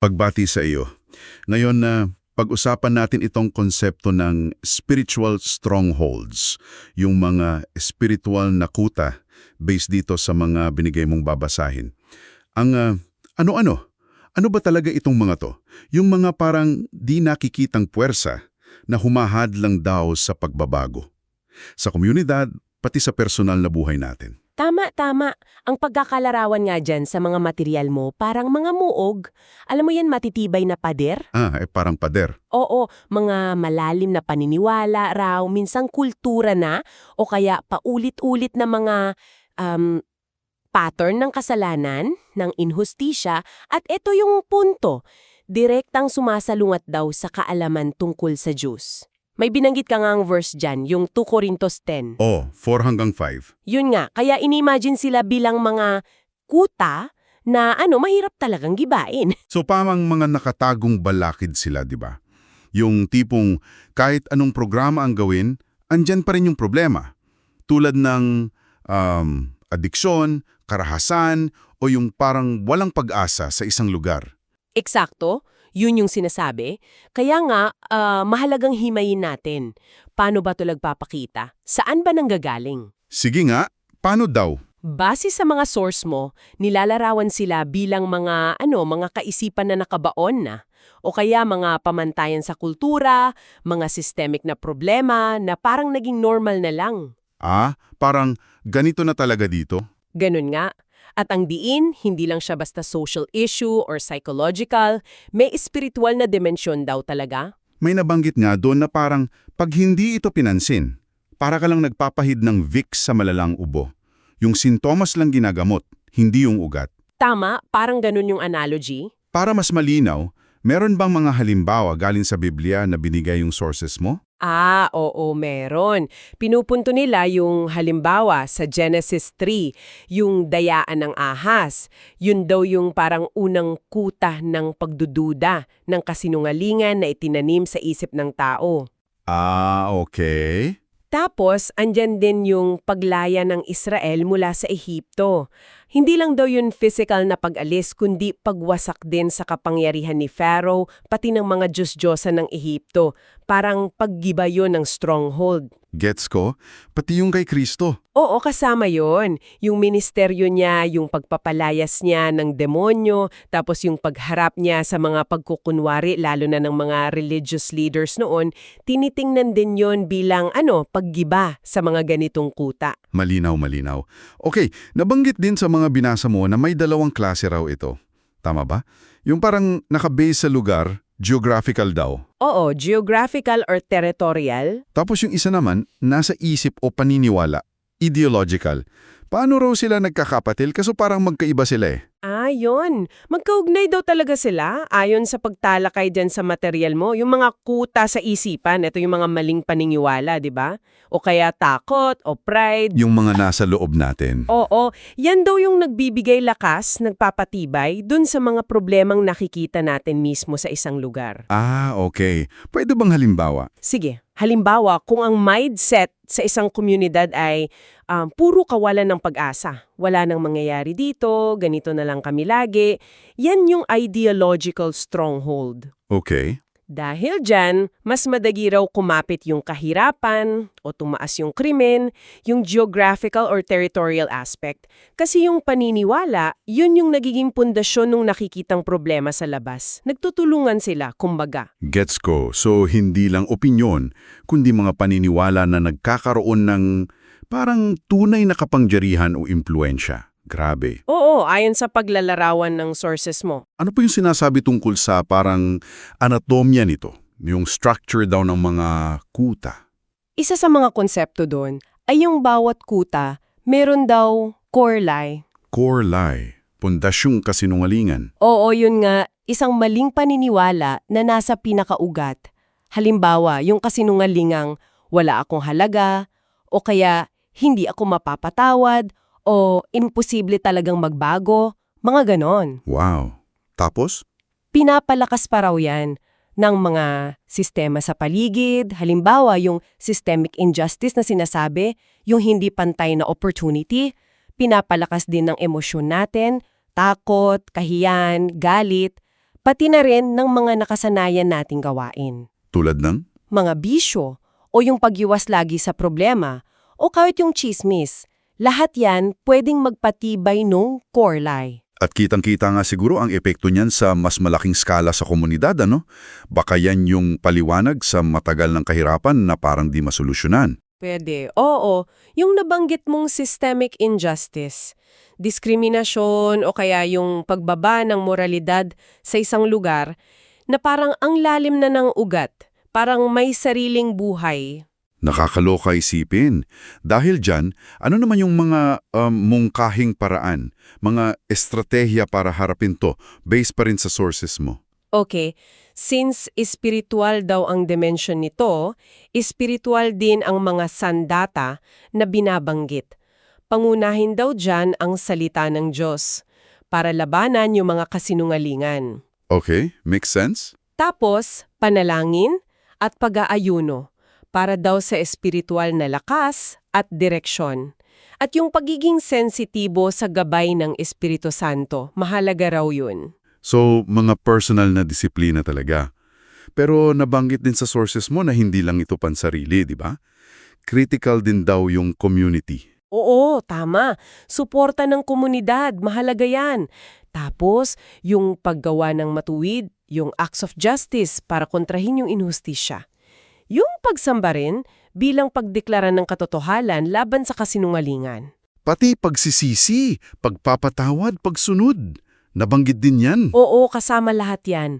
Pagbati sa iyo. Ngayon na pag-usapan natin itong konsepto ng spiritual strongholds, yung mga spiritual na kuta based dito sa mga binigay mong babasahin. Ang ah, ano-ano? Ano ba talaga itong mga to? Yung mga parang di nakikitang puwersa na humahad lang daw sa pagbabago. Sa komunidad, pati sa personal na buhay natin. Tama, tama. Ang pagkakalarawan nga dyan sa mga material mo, parang mga muog. Alam mo yan, matitibay na pader? Ah, eh parang pader. Oo, mga malalim na paniniwala raw, minsang kultura na, o kaya paulit-ulit na mga um, pattern ng kasalanan, ng inhustisya, at ito yung punto, direktang sumasalungat daw sa kaalaman tungkol sa Diyos. May binanggit ka nga ang verse dyan, yung 2 Corinthos 10. Oh, 4 hanggang 5. Yun nga, kaya inimagine sila bilang mga kuta na ano, mahirap talagang gibain. So pamang mga nakatagong balakid sila, di ba? Yung tipong kahit anong programa ang gawin, andyan pa rin yung problema. Tulad ng um, adiksyon, karahasan, o yung parang walang pag-asa sa isang lugar. Eksakto, yun yung sinasabi. Kaya nga, ah, mahalagang himayin natin. Paano ba ito nagpapakita? Saan ba nanggagaling? Sige nga, paano daw? Base sa mga source mo, nilalarawan sila bilang mga ano, mga kaisipan na nakabaon na o kaya mga pamantayan sa kultura, mga systemic na problema na parang naging normal na lang. Ah, parang ganito na talaga dito? Ganun nga. At ang diin, hindi lang siya basta social issue or psychological, may spiritual na dimensyon daw talaga. May nabanggit nga doon na parang pag hindi ito pinansin, para ka lang nagpapahid ng Vicks sa malalang ubo. Yung sintomas lang ginagamot, hindi yung ugat. Tama, parang ganun yung analogy. Para mas malinaw, meron bang mga halimbawa galing sa Biblia na binigay yung sources mo? Ah, oo, meron. Pinupunto nila yung halimbawa sa Genesis 3, yung dayaan ng ahas. Yun daw yung parang unang kuta ng pagdududa ng kasinungalingan na itinanim sa isip ng tao. Ah, okay. Tapos, andyan din yung paglaya ng Israel mula sa Ehipto. Hindi lang daw yun physical na pag-alis, kundi pagwasak din sa kapangyarihan ni Pharaoh, pati ng mga Diyos-Diyosa ng Ehipto. Parang paggiba yun ng stronghold. Gets ko, pati yung kay Kristo. Oo, kasama yon. Yung ministeryo niya, yung pagpapalayas niya ng demonyo, tapos yung pagharap niya sa mga pagkukunwari, lalo na ng mga religious leaders noon, tinitingnan din yon bilang ano, paggiba sa mga ganitong kuta. Malinaw, malinaw. Okay, nabanggit din sa mga binasa mo na may dalawang klase raw ito. Tama ba? Yung parang nakabase sa lugar, geographical daw. Oo, geographical or territorial, Tapos yung isa naman, nasa isip o paniniwala, ideological. Paano raw sila nagkakapatil kaso parang magkaiba sila eh? Yun. Magkaugnay daw talaga sila ayon sa pagtalakay dyan sa material mo. Yung mga kuta sa isipan, ito yung mga maling paniniwala, di ba? O kaya takot o pride. Yung mga nasa loob natin. Oo, yan daw yung nagbibigay lakas, nagpapatibay, dun sa mga problemang nakikita natin mismo sa isang lugar. Ah, okay. Pwede bang halimbawa? Sige, halimbawa, kung ang mindset sa isang komunidad ay um, puro kawalan ng pag-asa, wala nang mangyayari dito, ganito na lang kami lagi, yan yung ideological stronghold. Okay. Dahil dyan, mas madagi raw kumapit yung kahirapan o tumaas yung krimen, yung geographical or territorial aspect. Kasi yung paniniwala, yun yung nagiging pundasyon ng nakikitang problema sa labas. Nagtutulungan sila, kumbaga. Gets ko. So, hindi lang opinyon, kundi mga paniniwala na nagkakaroon ng parang tunay na kapangyarihan o impluensya. Grabe. Oo, ayon sa paglalarawan ng sources mo. Ano po yung sinasabi tungkol sa parang anatomya nito? Yung structure daw ng mga kuta. Isa sa mga konsepto doon ay yung bawat kuta meron daw core lie. Core lie. Pundasyong kasinungalingan. Oo, yun nga, isang maling paniniwala na nasa pinakaugat. Halimbawa, yung kasinungalingang wala akong halaga, o kaya hindi ako mapapatawad, o imposible talagang magbago, mga ganon. Wow. Tapos? Pinapalakas pa raw yan ng mga sistema sa paligid, halimbawa yung systemic injustice na sinasabi, yung hindi pantay na opportunity, pinapalakas din ng emosyon natin, takot, kahiyan, galit, pati na rin ng mga nakasanayan nating gawain. Tulad ng? Mga bisyo, o yung pagyiwas lagi sa problema, o kahit yung chismis. Lahat yan pwedeng magpatibay nung core lie. At kitang-kita nga siguro ang epekto niyan sa mas malaking skala sa komunidad, ano? Baka yan yung paliwanag sa matagal ng kahirapan na parang di masolusyonan. Pwede. Oo, yung nabanggit mong systemic injustice, diskriminasyon o kaya yung pagbaba ng moralidad sa isang lugar na parang ang lalim na ng ugat, parang may sariling buhay. Nakakaloka isipin. Dahil dyan, ano naman yung mga um, mungkahing paraan, mga estratehiya para harapin to, based pa rin sa sources mo? Okay, since spiritual daw ang dimension nito, spiritual din ang mga sandata na binabanggit. Pangunahin daw dyan ang salita ng Diyos para labanan yung mga kasinungalingan. Okay, makes sense? Tapos, panalangin at pag-aayuno para daw sa espiritual na lakas at direksyon. At yung pagiging sensitibo sa gabay ng Espiritu Santo, mahalaga raw yun. So, mga personal na disiplina talaga. Pero nabanggit din sa sources mo na hindi lang ito pansarili, di ba? Critical din daw yung community. Oo, tama. Suporta ng komunidad, mahalaga yan. Tapos, yung paggawa ng matuwid, yung acts of justice para kontrahin yung inhustisya. Yung pagsamba rin bilang pagdeklara ng katotohanan laban sa kasinungalingan. Pati pagsisisi, pagpapatawad, pagsunod. Nabanggit din yan. Oo, kasama lahat yan.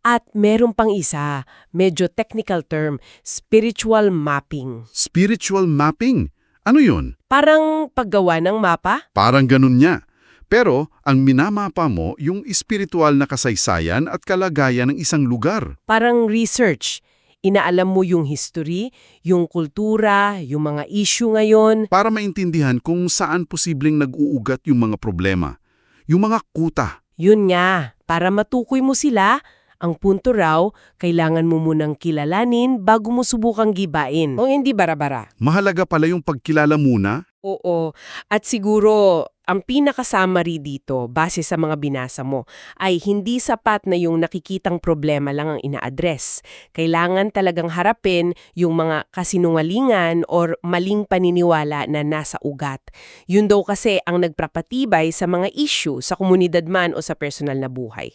At meron pang isa, medyo technical term, spiritual mapping. Spiritual mapping. Ano yun? Parang paggawa ng mapa? Parang ganun niya. Pero ang minamapa mo yung espiritual na kasaysayan at kalagayan ng isang lugar. Parang research. Inaalam mo yung history, yung kultura, yung mga issue ngayon. Para maintindihan kung saan posibleng nag-uugat yung mga problema. Yung mga kuta. Yun nga, para matukoy mo sila, ang punto raw, kailangan mo munang kilalanin bago mo subukang gibain. O hindi bara-bara. Mahalaga pala yung pagkilala muna. Oo. At siguro, ang pinaka-summary dito, base sa mga binasa mo, ay hindi sapat na yung nakikitang problema lang ang ina-address. Kailangan talagang harapin yung mga kasinungalingan or maling paniniwala na nasa ugat. Yun daw kasi ang nagpapatibay sa mga issue sa komunidad man o sa personal na buhay.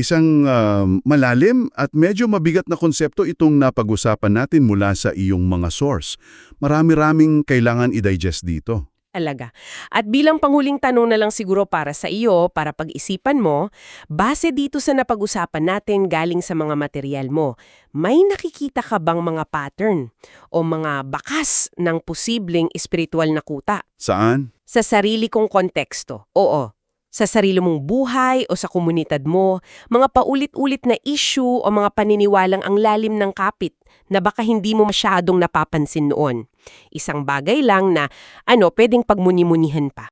Isang um, malalim at medyo mabigat na konsepto itong napag-usapan natin mula sa iyong mga source. Marami-raming kailangan i-digest dito. Alaga. At bilang panghuling tanong na lang siguro para sa iyo, para pag-isipan mo, base dito sa napag-usapan natin galing sa mga material mo, may nakikita ka bang mga pattern o mga bakas ng posibleng espiritual na kuta? Saan? Sa sarili kong konteksto, oo. Sa sarili mong buhay o sa komunidad mo, mga paulit-ulit na issue o mga paniniwalang ang lalim ng kapit na baka hindi mo masyadong napapansin noon. Isang bagay lang na ano pwedeng pagmuni-munihan pa.